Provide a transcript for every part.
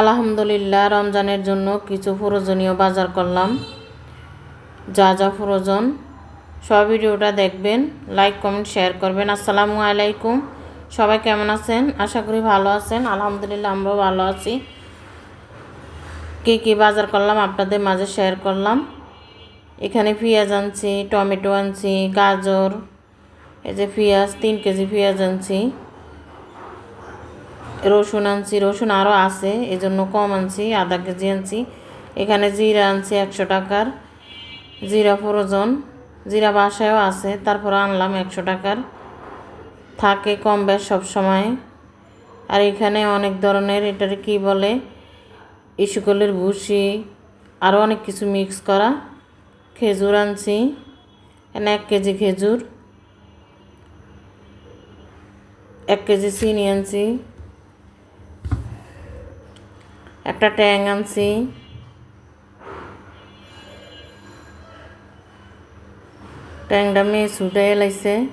আলহামদুলিল্লাহ, রমজানের জন্য কিছু প্রয়োজনীয় বাজার করলাম। যা যা প্রয়োজন, সব ভিডিওটা দেখবেন লাইক কমেন্ট শেয়ার করবেন। আসসালামু আলাইকুম। সবাই কেমন আছেন? আশা করি ভালো আছেন। আলহামদুলিল্লাহ, আমরাও ভালো আছি। কী কী বাজার করলাম আপনাদের মাঝে শেয়ার করলাম। এখানে পেঁয়াজ আনছি, টমেটো আনছি, গাজর, এই যে পেঁয়াজ, তিন কেজি পেঁয়াজ আনছি। রসুন আনছি, রসুন আরও আছে এই জন্য কম আনছি, আধা কেজি আনছি। এখানে জিরা আনছি একশো টাকার, জিরা প্রয়োজন জিরা বাসায়ও আছে, তারপর আনলাম একশো টাকার। থাকে কম বেশ সময়। আর এখানে অনেক ধরনের, এটার কি বলে ইস্কুলের ভুসি আরও অনেক কিছু মিক্স করা। খেজুর আনছি, এখানে এক কেজি খেজুর, এক কেজি চিনি আনছি। একটা ট্যাং আনছি। ট্যাংটা মেয়ে ছুটে এলাইছে।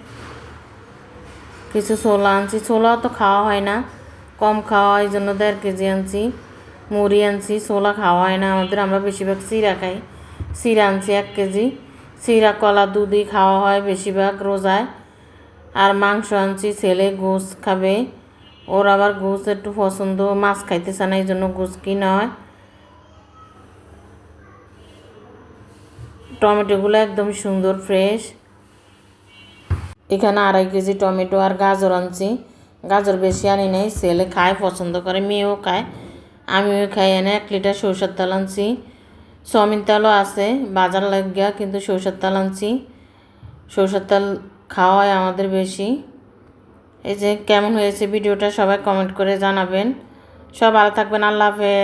কিছু ছোলা আনছি। ছোলাও তো খাওয়া হয় না। কম খাওয়া হয় জন্য দেড় কেজি আনছি। মুড়ি আনছি। ছোলা খাওয়া হয় না আমাদের। আমরা বেশিরভাগ চিরা খাই। চিরা আনছি এক কেজি। চিরা, কলা, দুধই খাওয়া হয় বেশিরভাগ রোজায়। আর মাংস আনছি। ছেলে গোস খাবে। ওর আবার ঘুষ একটু পছন্দ, মাছ খাইতেছে না এই জন্য গোস কিনা হয়? টমেটোগুলো একদম সুন্দর ফ্রেশ এখানে আড়াই কেজি টমেটো আর গাজর আনছি। গাজর বেশি আনি নাই, ছেলে খায়, পছন্দ করে, মেয়েও খায়। আমিও খাই, এনে এক লিটার সরষের তেল আনছি। চাউমিন তেলও আছে, বাজার লাগিয়া কিন্তু সরষের তেল আনছি। সরষের তেল খাওয়া হয় আমাদের বেশি। এই যে কেমন হয়েছে ভিডিওটা সবাই কমেন্ট করে জানাবেন। সব ভালো থাকবেন আল্লাহ হাফেজ।